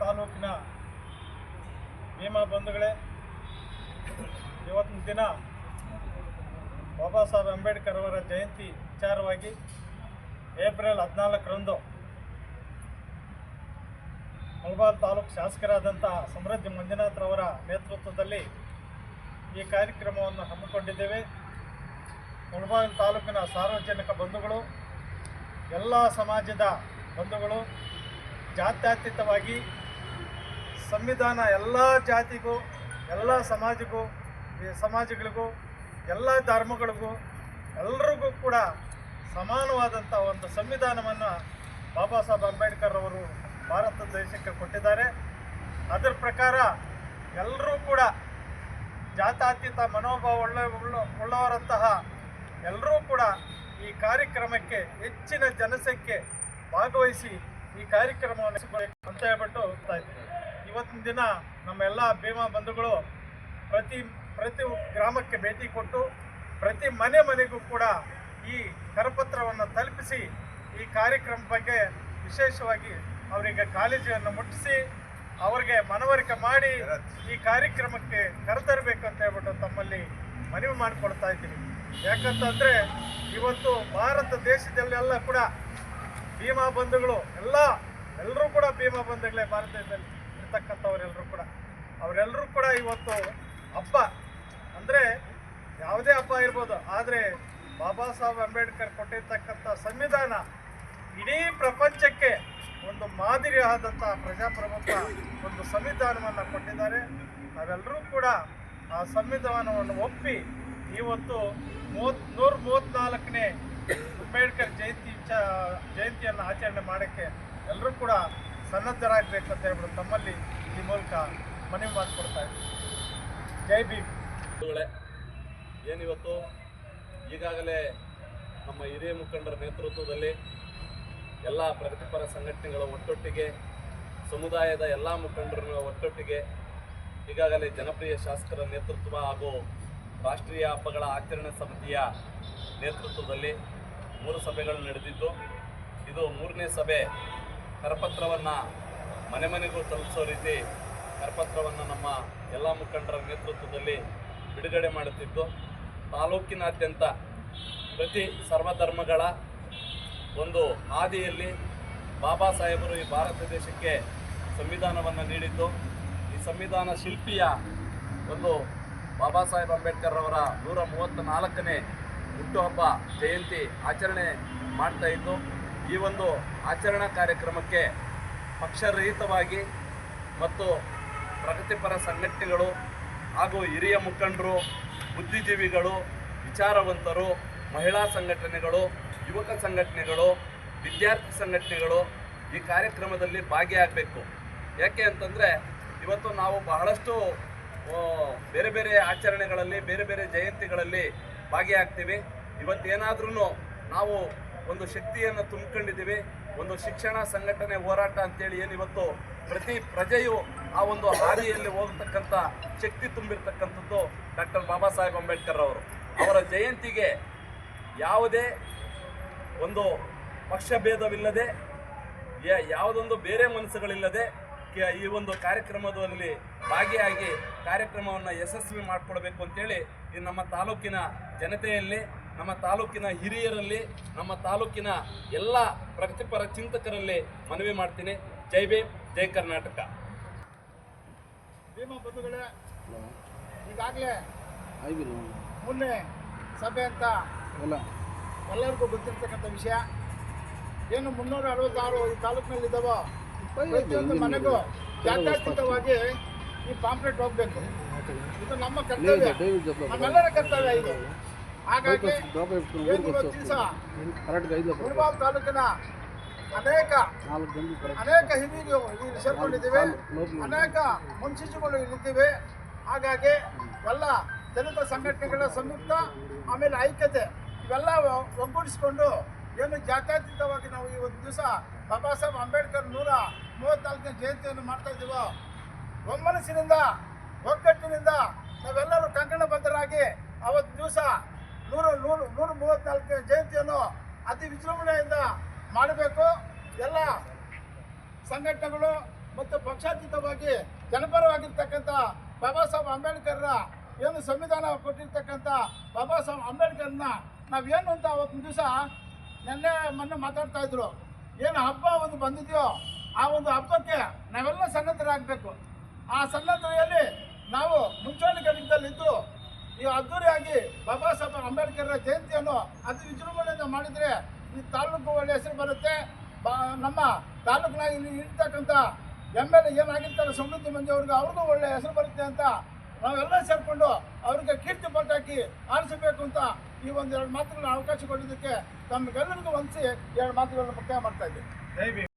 ತಾಲೂಕಿನ ಭೀಮಾ ಬಂಧುಗಳೇ ಇವತ್ತಿನ ದಿನ ಬಾಬಾ ಸಾಹೇಬ್ ಅಂಬೇಡ್ಕರ್ ಅವರ ಜಯಂತಿ ವಿಚಾರವಾಗಿ ಏಪ್ರಿಲ್ ಹದಿನಾಲ್ಕರಂದು ಮಲಬಾರ್ ತಾಲೂಕು ಶಾಸಕರಾದಂಥ ಸಮೃದ್ಧಿ ಮಂಜುನಾಥ್ರವರ ನೇತೃತ್ವದಲ್ಲಿ ಈ ಕಾರ್ಯಕ್ರಮವನ್ನು ಹಮ್ಮಿಕೊಂಡಿದ್ದೇವೆ. ಮುಳಬಾಗಿಲು ತಾಲೂಕಿನ ಸಾರ್ವಜನಿಕ ಬಂಧುಗಳು, ಎಲ್ಲ ಸಮಾಜದ ಬಂಧುಗಳು, ಜಾತ್ಯತೀತವಾಗಿ ಸಂವಿಧಾನ ಎಲ್ಲ ಜಾತಿಗೂ, ಎಲ್ಲ ಸಮಾಜಕ್ಕೂ ಸಮಾಜಗಳಿಗೂ, ಎಲ್ಲ ಧರ್ಮಗಳಿಗೂ ಎಲ್ರಿಗೂ ಕೂಡ ಸಮಾನವಾದಂಥ ಒಂದು ಸಂವಿಧಾನವನ್ನು ಬಾಬಾ ಸಾಹೇಬ್ ಅಂಬೇಡ್ಕರ್ ಅವರು ಭಾರತ ದೇಶಕ್ಕೆ ಕೊಟ್ಟಿದ್ದಾರೆ. ಅದರ ಪ್ರಕಾರ ಎಲ್ಲರೂ ಕೂಡ ಜಾತ್ಯತೀತ ಮನೋಭಾವ ಒಳ್ಳೆ ಉಳ್ಳ- ಉಳ್ಳವರಂತಹ ಎಲ್ಲರೂ ಕೂಡ ಈ ಕಾರ್ಯಕ್ರಮಕ್ಕೆ, ಹೆಚ್ಚಿನ ಜನಸಂಖ್ಯೆ ಭಾಗವಹಿಸಿ ಈ ಕಾರ್ಯಕ್ರಮವನ್ನು ಅಂತ ಹೇಳ್ಬಿಟ್ಟು ಹೋಗ್ತಾ ಇದ್ದೀವಿ ಇವತ್ತಿನ ದಿನ ನಮ್ಮೆಲ್ಲ ಭೀಮಾ ಬಂಧುಗಳು ಪ್ರತಿ ಪ್ರತಿ ಗ್ರಾಮಕ್ಕೆ ಭೇಟಿ ಕೊಟ್ಟು, ಪ್ರತಿ ಮನೆ ಮನೆಗೂ ಕೂಡ ಈ ಕರಪತ್ರವನ್ನು ತಲುಪಿಸಿ, ಈ ಕಾರ್ಯಕ್ರಮ ಬಗ್ಗೆ ವಿಶೇಷವಾಗಿ ಅವರಿಗೆ ಕಾಲೇಜನ್ನು ಮುಟ್ಟಿಸಿ, ಅವರಿಗೆ ಮನವರಿಕೆ ಮಾಡಿ ಈ ಕಾರ್ಯಕ್ರಮಕ್ಕೆ ಕರೆತರಬೇಕು ಅಂತ ಹೇಳ್ಬಿಟ್ಟು ತಮ್ಮಲ್ಲಿ ಮನವಿ ಮಾಡಿಕೊಡ್ತಾ ಇದ್ದೀನಿ. ಯಾಕಂತಂದರೆ ಇವತ್ತು ಭಾರತ ದೇಶದಲ್ಲೆಲ್ಲ ಕೂಡ ಭೀಮಾ ಬಂಧುಗಳು ಎಲ್ಲ ಎಲ್ಲರೂ ಕೂಡ ಭೀಮಾ ಬಂಧುಗಳೇ ಭಾರತ ದೇಶದಲ್ಲಿ ಇರ್ತಕ್ಕಂಥವರೆಲ್ಲರೂ ಕೂಡ. ಅವರೆಲ್ಲರೂ ಕೂಡ ಇವತ್ತು ಹಬ್ಬ, ಅಂದರೆ ಯಾವುದೇ ಹಬ್ಬ ಇರ್ಬೋದು, ಆದರೆ ಬಾಬಾ ಸಾಹೇಬ್ ಅಂಬೇಡ್ಕರ್ ಕೊಟ್ಟಿರ್ತಕ್ಕಂಥ ಸಂವಿಧಾನ ಇಡೀ ಪ್ರಪಂಚಕ್ಕೆ ಒಂದು ಮಾದರಿಯಾದಂಥ ಪ್ರಜಾಪ್ರಭುತ್ವ, ಒಂದು ಸಂವಿಧಾನವನ್ನು ಕೊಟ್ಟಿದ್ದಾರೆ. ನಾವೆಲ್ಲರೂ ಕೂಡ ಆ ಸಂವಿಧಾನವನ್ನು ಒಪ್ಪಿ ಇವತ್ತು ಮೂವತ್ ನೂರ ಮೂವತ್ನಾಲ್ಕನೇ ಅಂಬೇಡ್ಕರ್ ಜಯಂತಿ ಚ ಜಯಂತಿಯನ್ನು ಆಚರಣೆ ಮಾಡೋಕ್ಕೆ ಎಲ್ಲರೂ ಕೂಡ ಸನ್ನದ್ಧರಾಗಬೇಕು ಅಂತ ಹೇಳ್ಬಿಟ್ಟು ತಮ್ಮಲ್ಲಿ ಈ ಮೂಲಕ ಮನವಿ ಮಾಡಿಕೊಡ್ತಾ ಇದ್ದೀವಿ ಜೈ ಭೀಮ್. ಏನಿವತ್ತು? ಈಗಾಗಲೇ ನಮ್ಮ ಹಿರಿಯ ಮುಖಂಡರ ನೇತೃತ್ವದಲ್ಲಿ ಎಲ್ಲ ಪ್ರಗತಿಪರ ಸಂಘಟನೆಗಳ ಒಟ್ಟೊಟ್ಟಿಗೆ, ಸಮುದಾಯದ ಎಲ್ಲ ಮುಖಂಡರ ಒಟ್ಟೊಟ್ಟಿಗೆ ಈಗಾಗಲೇ ಜನಪ್ರಿಯ ಶಾಸಕರ ನೇತೃತ್ವ ಹಾಗೂ ರಾಷ್ಟ್ರೀಯ ಹಬ್ಬಗಳ ಆಚರಣೆ ಸಮಿತಿಯ ನೇತೃತ್ವದಲ್ಲಿ ಮೂರು ಸಭೆಗಳು ನಡೆದಿದ್ದು, ಇದು ಮೂರನೇ ಸಭೆ. ಕರಪತ್ರವನ್ನು ಮನೆ ಮನೆಗೂ ತಲುಪಿಸೋ ರೀತಿ ಕರಪತ್ರವನ್ನು ನಮ್ಮ ಎಲ್ಲ ಮುಖಂಡರ ನೇತೃತ್ವದಲ್ಲಿ ಬಿಡುಗಡೆ ಮಾಡುತ್ತಿದ್ದು, ತಾಲೂಕಿನಾದ್ಯಂತ ಪ್ರತಿ ಸರ್ವಧರ್ಮಗಳ ಒಂದು ಹಾದಿಯಲ್ಲಿ ಬಾಬಾ ಸಾಹೇಬರು ಈ ಭಾರತ ದೇಶಕ್ಕೆ ಸಂವಿಧಾನವನ್ನು ನೀಡಿದ್ದು. ಈ ಸಂವಿಧಾನ ಶಿಲ್ಪಿಯ ಒಂದು ಬಾಬಾ ಸಾಹೇಬ್ ಅಂಬೇಡ್ಕರ್ ಅವರ ನೂರ ಮೂವತ್ತ ನಾಲ್ಕನೇ ಹುಟ್ಟುಹಬ್ಬ ಜಯಂತಿ ಆಚರಣೆ ಮಾಡ್ತಾ ಇದ್ದು, ಈ ಒಂದು ಆಚರಣಾ ಕಾರ್ಯಕ್ರಮಕ್ಕೆ ಪಕ್ಷರಹಿತವಾಗಿ ಮತ್ತು ಪ್ರಗತಿಪರ ಸಂಘಟನೆಗಳು ಹಾಗೂ ಹಿರಿಯ ಮುಖಂಡರು, ಬುದ್ಧಿಜೀವಿಗಳು, ವಿಚಾರವಂತರು, ಮಹಿಳಾ ಸಂಘಟನೆಗಳು, ಯುವಕ ಸಂಘಟನೆಗಳು, ವಿದ್ಯಾರ್ಥಿ ಸಂಘಟನೆಗಳು ಈ ಕಾರ್ಯಕ್ರಮದಲ್ಲಿ ಭಾಗಿಯಾಗಬೇಕು. ಯಾಕೆ ಅಂತಂದರೆ, ಇವತ್ತು ನಾವು ಬಹಳಷ್ಟು ಬೇರೆ ಬೇರೆ ಆಚರಣೆಗಳಲ್ಲಿ, ಬೇರೆ ಬೇರೆ ಜಯಂತಿಗಳಲ್ಲಿ ಭಾಗಿಯಾಗ್ತೀವಿ. ಇವತ್ತೇನಾದ್ರೂ ನಾವು ಒಂದು ಶಕ್ತಿಯನ್ನು ತುಂಬಿಕೊಂಡಿದ್ದೀವಿ. ಒಂದು ಶಿಕ್ಷಣ ಸಂಘಟನೆ ಹೋರಾಟ ಅಂತೇಳಿ ಏನಿವತ್ತು ಪ್ರತಿ ಪ್ರಜೆಯು ಆ ಒಂದು ಹಾದಿಯಲ್ಲಿ ಹೋಗ್ತಕ್ಕಂಥ ಶಕ್ತಿ ತುಂಬಿರ್ತಕ್ಕಂಥದ್ದು ಡಾಕ್ಟರ್ ಬಾಬಾ ಸಾಹೇಬ್ ಅಂಬೇಡ್ಕರ್ ಅವರು. ಅವರ ಜಯಂತಿಗೆ ಯಾವುದೇ ಒಂದು ಪಕ್ಷಭೇದವಿಲ್ಲದೆ ಯಾವುದೊಂದು ಬೇರೆ ಮನಸ್ಸುಗಳಿಲ್ಲದೆ ಈ ಒಂದು ಕಾರ್ಯಕ್ರಮದಲ್ಲಿ ಭಾಗಿಯಾಗಿ ಕಾರ್ಯಕ್ರಮವನ್ನು ಯಶಸ್ವಿ ಮಾಡಿಕೊಡ್ಬೇಕು ಅಂತೇಳಿ ಈ ನಮ್ಮ ತಾಲೂಕಿನ ಜನತೆಯಲ್ಲಿ ನಮ್ಮ ತಾಲೂಕಿನ ಹಿರಿಯರಲ್ಲಿ ನಮ್ಮ ತಾಲೂಕಿನ ಎಲ್ಲ ಪ್ರಗತಿಪರ ಚಿಂತಕರಲ್ಲಿ ಮನವಿ ಮಾಡ್ತೀನಿ. ಜೈ ಭೀಮ್ ಜೈ ಕರ್ನಾಟಕ. ಭೀಮಾ ಬಂಧುಗಳೇ ಈಗಾಗಲೇ ಮೊನ್ನೆ ಸಭೆ ಅಂತ ಎಲ್ಲರಿಗೂ ಗೊತ್ತಿರ್ತಕ್ಕಂಥ ವಿಷಯ. ಏನು ಮುನ್ನೂರ ಅರವತ್ತಾರು ಈ ತಾಲೂಕಿನಲ್ಲಿ ಇದ್ದಾವೋ ಪ್ರತಿಯೊಂದು ಮನೆಗೂ ಜಾತ್ಯಾತೀತವಾಗಿ ಈ ಪಾಂಪ್ಲೆಟ್ ಹೋಗ್ಬೇಕು. ಇದು ನಮ್ಮ ಕರ್ತವ್ಯ. ನಮ್ಮೆಲ್ಲರ ಕರ್ತವ್ಯ ಇದು. ಹಾಗಾಗಿ ಮುಳಬಾಲ್ ತಾಲೂಕಿನ ಅನೇಕ ಅನೇಕ ಹಿರಿಯರು ಇಲ್ಲಿ ಸೇರ್ಕೊಂಡಿದ್ದೀವಿ. ಅನೇಕ ಮುನ್ಸಿಚಿಗಳು ಇಲ್ಲಿದ್ದೀವಿ. ಹಾಗಾಗಿ ಎಲ್ಲ ದಲಿತ ಸಂಘಟನೆಗಳ ಸಂಯುಕ್ತ ಆಮೇಲೆ ಐಕ್ಯತೆ ಇವೆಲ್ಲ ಒಗ್ಗೂಡಿಸ್ಕೊಂಡು ಏನು ಜಾತ್ಯತೀತವಾಗಿ ನಾವು ಈ ಒಂದು ದಿವಸ ಬಾಬಾ ಸಾಹೇಬ್ ಅಂಬೇಡ್ಕರ್ ನೂರ ಮೂವತ್ತ್ನಾಲ್ಕನೇ ಜಯಂತಿಯನ್ನು ಮಾಡ್ತಾ ಇದ್ದೀವೋ? ಒಮ್ಮನಸ್ಸಿನಿಂದ, ಒಗ್ಗಟ್ಟಿನಿಂದ ನಾವೆಲ್ಲರೂ ಕಂಕಣಬದ್ಧರಾಗಿ ಅವತ್ತು ದಿವಸ ನೂರು ನೂರು, ನೂರ ಮೂವತ್ತ್ನಾಲ್ಕನೇ ಜಯಂತಿಯನ್ನು ಅತಿ ವಿಜೃಂಭಣೆಯಿಂದ ಮಾಡಬೇಕು. ಎಲ್ಲ ಸಂಘಟನೆಗಳು ಮತ್ತು ಪಕ್ಷಾತೀತವಾಗಿ ಜನಪರವಾಗಿರ್ತಕ್ಕಂಥ ಬಾಬಾ ಸಾಹೇಬ್ ಅಂಬೇಡ್ಕರ್ರ ಏನು ಸಂವಿಧಾನ ಕೊಟ್ಟಿರ್ತಕ್ಕಂಥ ಬಾಬಾ ಸಾಹೇಬ್ ಅಂಬೇಡ್ಕರ್ನ ನಾವೇನು ಅಂತ ಅವತ್ತಿನ ದಿವಸ ನಿನ್ನೆ ಮೊನ್ನೆ ಮಾತಾಡ್ತಾ ಇದ್ರು. ಏನು ಹಬ್ಬ ಒಂದು ಬಂದಿದೆಯೋ, ಆ ಒಂದು ಹಬ್ಬಕ್ಕೆ ನಾವೆಲ್ಲ ಸನ್ನದ್ಧರಾಗಬೇಕು. ಆ ಸನ್ನದ್ಧತೆಯಲ್ಲಿ ನಾವು ಮುಂಚೂಣಿ ಘಟಕದಲ್ಲಿದ್ದು ಈ ಅದ್ದೂರಿಯಾಗಿ ಬಾಬಾ ಸಾಹೇಬ್ ಅಂಬೇಡ್ಕರ್ ಜಯಂತಿಯನ್ನು ಅತಿ ವಿಜೃಂಭಣೆಯಿಂದ ಮಾಡಿದರೆ ಈ ತಾಲೂಕು ಒಳ್ಳೆ ಹೆಸರು ಬರುತ್ತೆ. ನಮ್ಮ ತಾಲೂಕಿನಲ್ಲಿ ಇರ್ತಕ್ಕಂಥ ಎಂ ಎಲ್ ಎ ಏನಾಗಿರ್ತಾರೆ ಸಮೃದ್ಧಿ ಮಂದಿ ಅವ್ರಿಗೆ ಅವ್ರಿಗೂ ಒಳ್ಳೆ ಹೆಸರು ಬರುತ್ತೆ ಅಂತ ನಾವೆಲ್ಲ ಸೇರಿಕೊಂಡು ಅವ್ರಿಗೆ ಕೀರ್ತಿ ಪಟ್ಟಾಕಿ ಆರಿಸಬೇಕು ಅಂತ ಈ ಒಂದು ಎರಡು ಮಾತುಗಳನ್ನ ಅವಕಾಶ ಕೊಟ್ಟಿದ್ದಕ್ಕೆ ತಮಗೆಲ್ಲರಿಗೂ ಹೊಂದಿಸಿ ಎರಡು ಮಾತುಗಳನ್ನ ಮುಕ್ತಾಯ ಮಾಡ್ತಾ ಇದ್ದೀವಿ